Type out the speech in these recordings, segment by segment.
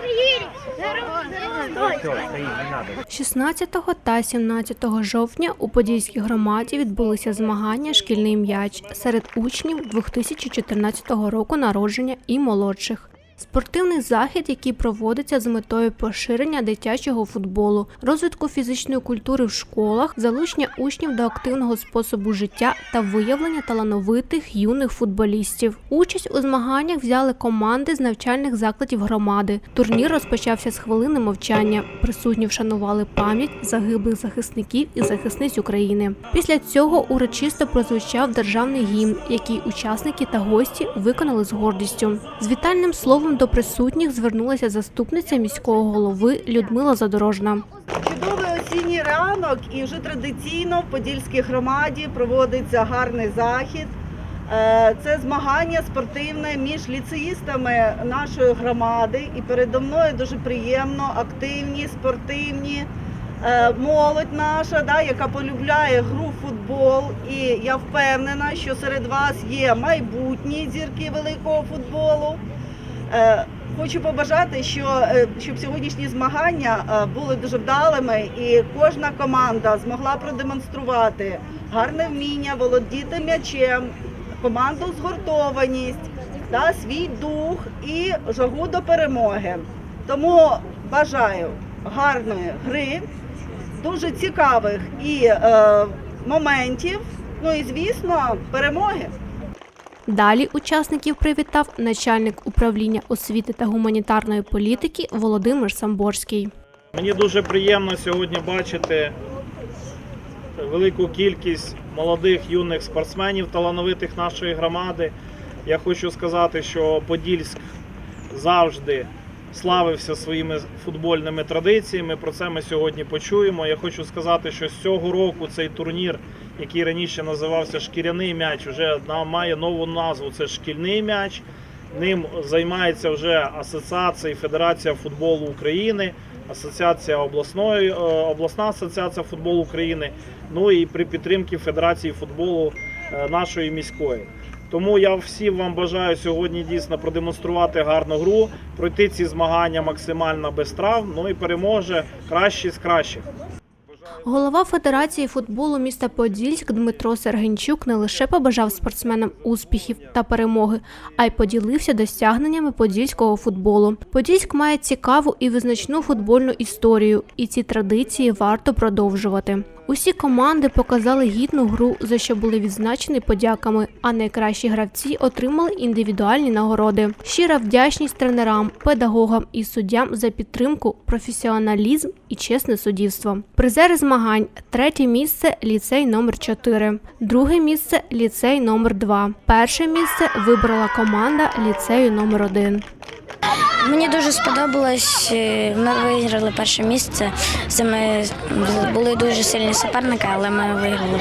стоїть, 16 та 17 жовтня у Подільській громаді відбулися змагання Шкільний м'яч серед учнів 2014 року народження і молодших. Спортивний захід, який проводиться з метою поширення дитячого футболу, розвитку фізичної культури в школах, залучення учнів до активного способу життя та виявлення талановитих юних футболістів. Участь у змаганнях взяли команди з навчальних закладів громади. Турнір розпочався з хвилини мовчання. Присутні вшанували пам'ять загиблих захисників і захисниць України. Після цього урочисто прозвучав державний гімн, який учасники та гості виконали з гордістю. З вітальним словом до присутніх звернулася заступниця міського голови Людмила Задорожна. Чудовий осінній ранок, і вже традиційно в Подільській громаді проводиться гарний захід. Е, Це змагання спортивне між ліцеїстами нашої громади. І передо мною дуже приємно, активні, спортивні. е, Молодь наша, да, яка полюбляє гру в футбол, і я впевнена, що серед вас є майбутні зірки великого футболу. Е, Хочу побажати, що е, щоб сьогоднішні змагання е, були дуже вдалими, і кожна команда змогла продемонструвати гарне вміння, володіти м'ячем, команду згуртованість, та свій дух і жагу до перемоги. Тому бажаю гарної гри, дуже цікавих і е, моментів. Ну і звісно, перемоги. Далі учасників привітав начальник управління освіти та гуманітарної політики Володимир Самборський. Мені дуже приємно сьогодні бачити велику кількість молодих юних спортсменів, талановитих нашої громади. Я хочу сказати, що Подільськ завжди славився своїми футбольними традиціями. Про це ми сьогодні почуємо. Я хочу сказати, що з цього року цей турнір, який раніше називався Шкіряний м'яч, вже має нову назву. Це шкільний м'яч. Ним займається вже Асоціація Федерація футболу України, Асоціація обласної е, обласна асоціація футболу України. Ну і при підтримці Федерації футболу е, нашої міської. Тому я всім вам бажаю сьогодні дійсно продемонструвати гарну гру, пройти ці змагання максимально без травм. Ну і переможе кращий з кращих. Голова Федерації футболу міста Подільськ Дмитро Сергенчук не лише побажав спортсменам успіхів та перемоги, а й поділився досягненнями подільського футболу. Подільськ має цікаву і визначну футбольну історію, і ці традиції варто продовжувати. Усі команди показали гідну гру, за що були відзначені подяками, а найкращі гравці отримали індивідуальні нагороди. Щира вдячність тренерам, педагогам і суддям за підтримку, професіоналізм і чесне суддівство. Призери змагань: третє місце ліцей номер 4 друге місце ліцей номер 2 Перше місце вибрала команда ліцею номер 1 Мені дуже сподобалось. е, Ми виграли перше місце. Це ми були дуже сильні суперники, але ми виграли.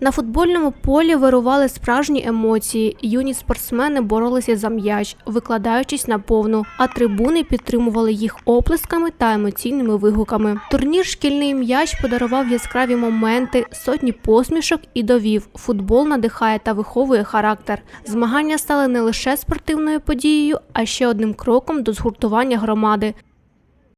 На футбольному полі вирували справжні емоції. Юні спортсмени боролися за м'яч, викладаючись на повну, а трибуни підтримували їх оплесками та емоційними вигуками. Турнір Шкільний м'яч подарував яскраві моменти, сотні посмішок і довів. Футбол надихає та виховує характер. Змагання стали не лише спортивною подією, а ще одним кроком до згуртування громади